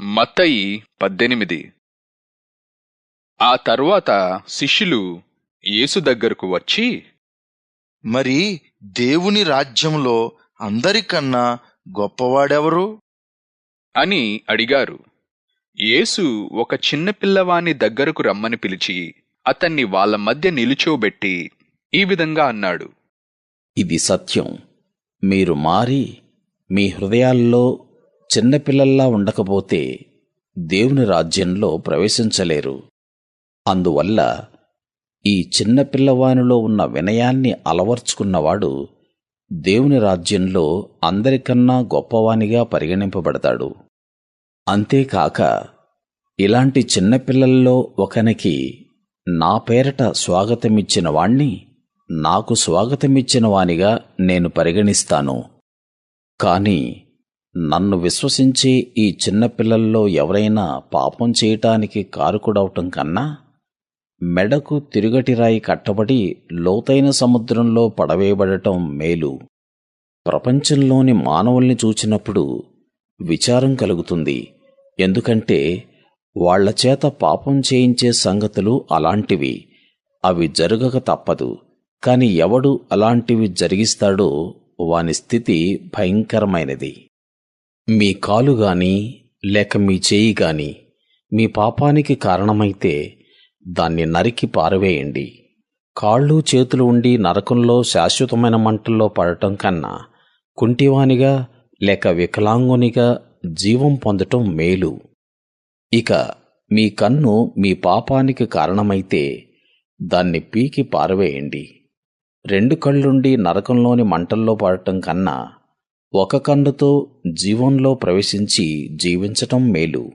మత్తయి పద్దెనిమిది. ఆ తరువాత శిష్యులు యేసు దగ్గరకు వచ్చి మరి దేవుని రాజ్యంలో అందరికన్నా గొప్పవాడెవరు? అని అడిగారు. యేసు ఒక చిన్న పిల్లవాని దగ్గరకు రమ్మని పిలిచి అతన్ని వాళ్ళ మధ్య నిలుచోబెట్టి ఈ విధంగా అన్నాడు. ఇది సత్యం. మీరు మారి మీ హృదయాల్లో చిన్నపిల్లల్లా ఉండకపోతే దేవుని రాజ్యంలో ప్రవేశించలేరు. అందువల్ల ఈ చిన్న పిల్లవానిలో ఉన్న వినయాన్ని అలవర్చుకున్నవాడు దేవుని రాజ్యంలో అందరికన్నా గొప్పవానిగా పరిగణింపబడతాడు. అంతేకాక ఇలాంటి చిన్నపిల్లల్లో ఒకనికి నా పేరట స్వాగతమిచ్చిన వాణ్ణి నాకు స్వాగతమిచ్చిన వానిగా నేను పరిగణిస్తాను. కానీ నన్ను విశ్వసించే ఈ చిన్నపిల్లల్లో ఎవరైనా పాపం చేయటానికి కారుకుడవటం కన్నా మెడకు తిరుగటిరాయి కట్టబడి లోతైన సముద్రంలో పడవేయబడటం మేలు. ప్రపంచంలోని మానవుల్ని చూచినప్పుడు విచారం కలుగుతుంది. ఎందుకంటే వాళ్ళ చేత పాపం చేయించే సంగతులు అలాంటివి. అవి జరగక తప్పదు. కాని ఎవడు అలాంటివి జరిగిస్తాడో వాని స్థితి భయంకరమైనది. మీ కాలు గాని లేక మీ చేయి గాని మీ పాపానికి కారణమైతే దాన్ని నరికి పారవేయండి. కాళ్ళు చేతులు ఉండి నరకంలో శాశ్వతమైన మంటల్లో పడటం కన్నా కుంటివానిగా లేక వికలాంగునిగా జీవం పొందటం మేలు. ఇక మీ కన్ను మీ పాపానికి కారణమైతే దాన్ని పీకి పారవేయండి. రెండు కళ్ళుండి నరకంలోని మంటల్లో పడటం కన్నా ఒక కన్నుతో జీవంలో ప్రవేశించి జీవించటం మేలు.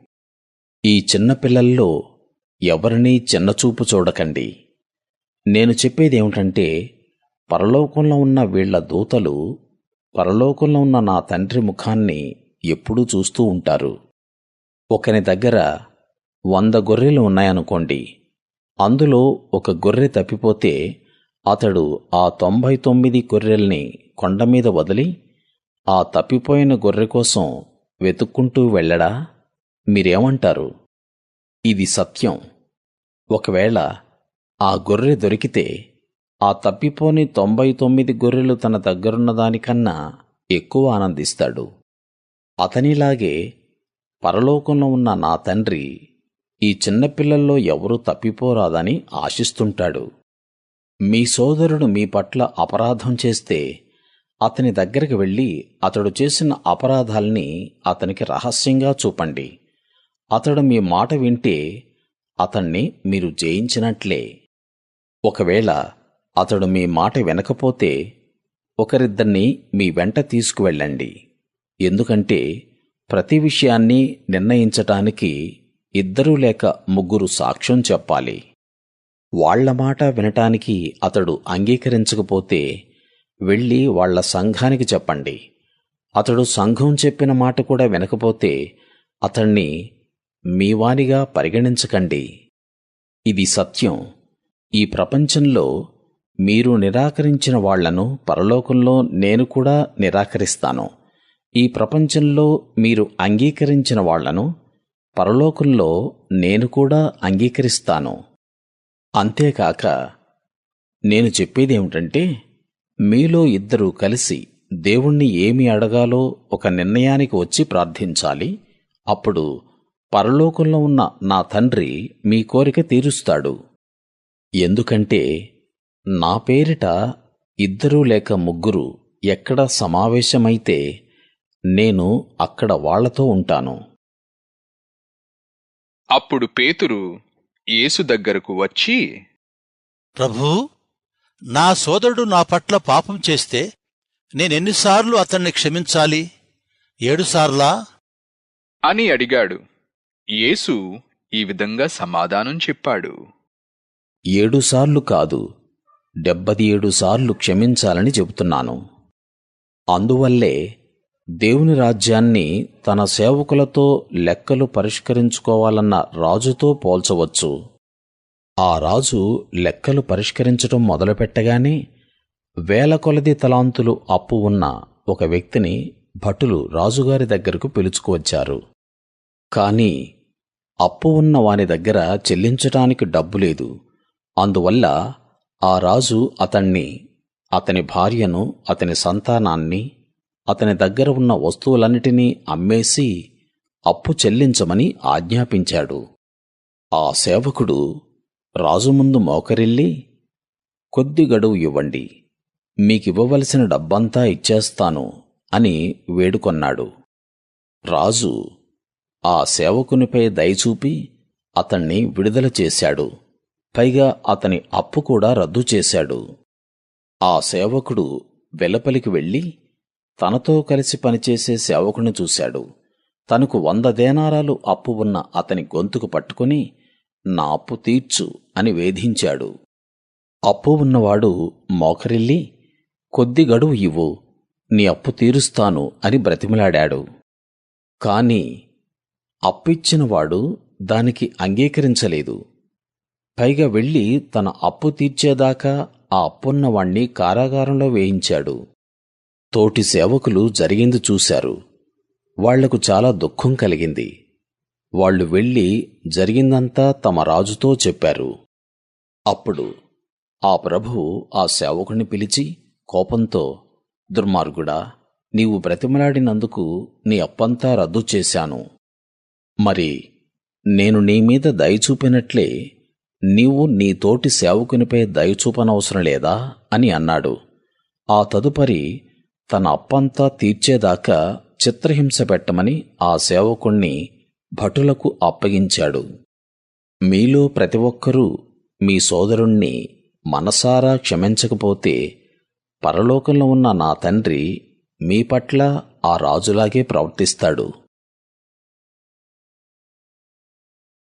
ఈ చిన్నపిల్లల్లో ఎవరినీ చిన్నచూపు చూడకండి. నేను చెప్పేదేమిటంటే పరలోకంలో ఉన్న వీళ్ళ దూతలు పరలోకంలో ఉన్న నా తండ్రి ముఖాన్ని ఎప్పుడూ చూస్తూ ఉంటారు. ఒకని దగ్గర వంద గొర్రెలు ఉన్నాయనుకోండి అందులో ఒక గొర్రె తప్పిపోతే అతడు ఆ తొంభై తొమ్మిది గొర్రెల్ని కొండ మీద వదిలి ఆ తప్పిపోయిన గొర్రె కోసం వెతుక్కుంటూ వెళ్ళడా? మీరేమంటారు? ఇది సత్యం. ఒకవేళ ఆ గొర్రె దొరికితే ఆ తప్పిపోని తొంభై తొమ్మిది గొర్రెలు తన దగ్గరున్న దానికన్నా ఎక్కువ ఆనందిస్తాడు. అతనిలాగే పరలోకంలో ఉన్న నా తండ్రి ఈ చిన్నపిల్లల్లో ఎవరూ తప్పిపోరాదని ఆశిస్తుంటాడు. మీ సోదరుడు మీ పట్ల అపరాధం చేస్తే అతని దగ్గరికి వెళ్ళి అతడు చేసిన అపరాధాల్ని అతనికి రహస్యంగా చూపండి. అతడు మీ మాట వింటే అతణ్ణి మీరు జయించినట్లే. ఒకవేళ అతడు మీ మాట వినకపోతే ఒకరిద్దరిని మీ వెంట తీసుకువెళ్ళండి. ఎందుకంటే ప్రతి విషయాన్ని నిర్ణయించటానికి ఇద్దరు లేక ముగ్గురు సాక్ష్యం చెప్పాలి. వాళ్ళ మాట వినటానికి అతడు అంగీకరించకపోతే వెళ్ళి వాళ్ళ సంఘానికి చెప్పండి. అతడు సంఘం చెప్పిన మాట కూడా వినకపోతే అతణ్ణి మీవానిగా పరిగణించకండి. ఇది సత్యం. ఈ ప్రపంచంలో మీరు నిరాకరించిన వాళ్ళను పరలోకంలో నేను కూడా నిరాకరిస్తాను. ఈ ప్రపంచంలో మీరు అంగీకరించిన వాళ్ళను పరలోకంలో నేను కూడా అంగీకరిస్తాను. అంతేకాక నేను చెప్పేదేమిటంటే మీలో ఇద్దరు కలిసి దేవుణ్ణి ఏమి అడగాలో ఒక నిర్ణయానికి వచ్చి ప్రార్థించాలి అప్పుడు పరలోకంలో ఉన్న నా తండ్రి మీ కోరిక తీరుస్తాడు. ఎందుకంటే నా పేరిట ఇద్దరు లేక ముగ్గురు ఎక్కడ సమావేశమైతే నేను అక్కడ వాళ్ళతో ఉంటాను. అప్పుడు పేతురు యేసు దగ్గరకు వచ్చి ప్రభూ నా సోదరుడు నా పట్ల పాపం చేస్తే నేనెన్నిసార్లు అతన్ని క్షమించాలి? ఏడుసార్లా? అని అడిగాడు. యేసు ఈ విధంగా సమాధానం చెప్పాడు. ఏడుసార్లు కాదు డెబ్బది ఏడు సార్లు క్షమించాలని చెబుతున్నాను. అందువల్లే దేవుని రాజ్యాన్ని తన సేవకులతో లెక్కలు పరిష్కరించుకోవాలన్న రాజుతో పోల్చవచ్చు. ఆ రాజు లెక్కలు పరిష్కరించటం మొదలుపెట్టగానే వేలకొలది తలాంతులు అప్పు ఉన్న ఒక వ్యక్తిని భటులు రాజుగారి దగ్గరకు పిలుచుకువచ్చారు కాని అప్పు ఉన్న వాని దగ్గర చెల్లించటానికి డబ్బు లేదు. అందువల్ల ఆ రాజు అతణ్ణి అతని భార్యను అతని సంతానాన్ని అతని దగ్గర ఉన్న వస్తువులన్నిటినీ అమ్మేసి అప్పు చెల్లించమని ఆజ్ఞాపించాడు. ఆ సేవకుడు రాజు ముందు మోకరిల్లి కొద్ది గడువు ఇవ్వండి మీకివ్వవలసిన డబ్బంతా ఇచ్చేస్తాను అని వేడుకొన్నాడు. రాజు ఆ సేవకునిపై దయచూపి అతణ్ణి విడుదల చేశాడు. పైగా అతని అప్పు కూడా రద్దు చేశాడు. ఆ సేవకుడు వెలపలికి వెళ్ళి తనతో కలిసి పనిచేసే సేవకుని చూశాడు. తనకు వంద దేనారాలు అప్పు ఉన్న అతని గొంతుకు పట్టుకుని నా అప్పు తీర్చు అని వేధించాడు. అప్పు ఉన్నవాడు మోకరిల్లి కొద్ది గడువు ఇవ్వు నీ అప్పు తీరుస్తాను అని బ్రతిమలాడాడు. కాని అప్పిచ్చినవాడు దానికి అంగీకరించలేదు. పైగా వెళ్ళి తన అప్పు తీర్చేదాకా ఆ అప్పున్నవాణ్ణి కారాగారంలో వేయించాడు. తోటి సేవకులు జరిగింది చూశారు. వాళ్ళకు చాలా దుఃఖం కలిగింది. వాళ్ళు వెళ్ళి జరిగిందంతా తమ రాజుతో చెప్పారు. అప్పుడు ఆ ప్రభువు ఆ సేవకుని పిలిచి కోపంతో దుర్మార్గుడా నీవు బ్రతిమలాడినందుకు నీ అప్పంతా రద్దు చేశాను. మరి నేను నీ మీద దయచూపినట్లే నీవు నీ తోటి సేవకునిపై దయచూపనవసరం లేదా? అని అన్నాడు. ఆ తదుపరి తన అప్పంతా తీర్చేదాకా చిత్రహింస పెట్టమని ఆ సేవకుణ్ణి భటులకు అప్పగించాడు. మీలో ప్రతి ఒక్కరూ మీ సోదరుణ్ణి మనసారా క్షమించకపోతే పరలోకంలో ఉన్న నా తండ్రి మీ పట్ల ఆ రాజులాగే ప్రవర్తిస్తాడు.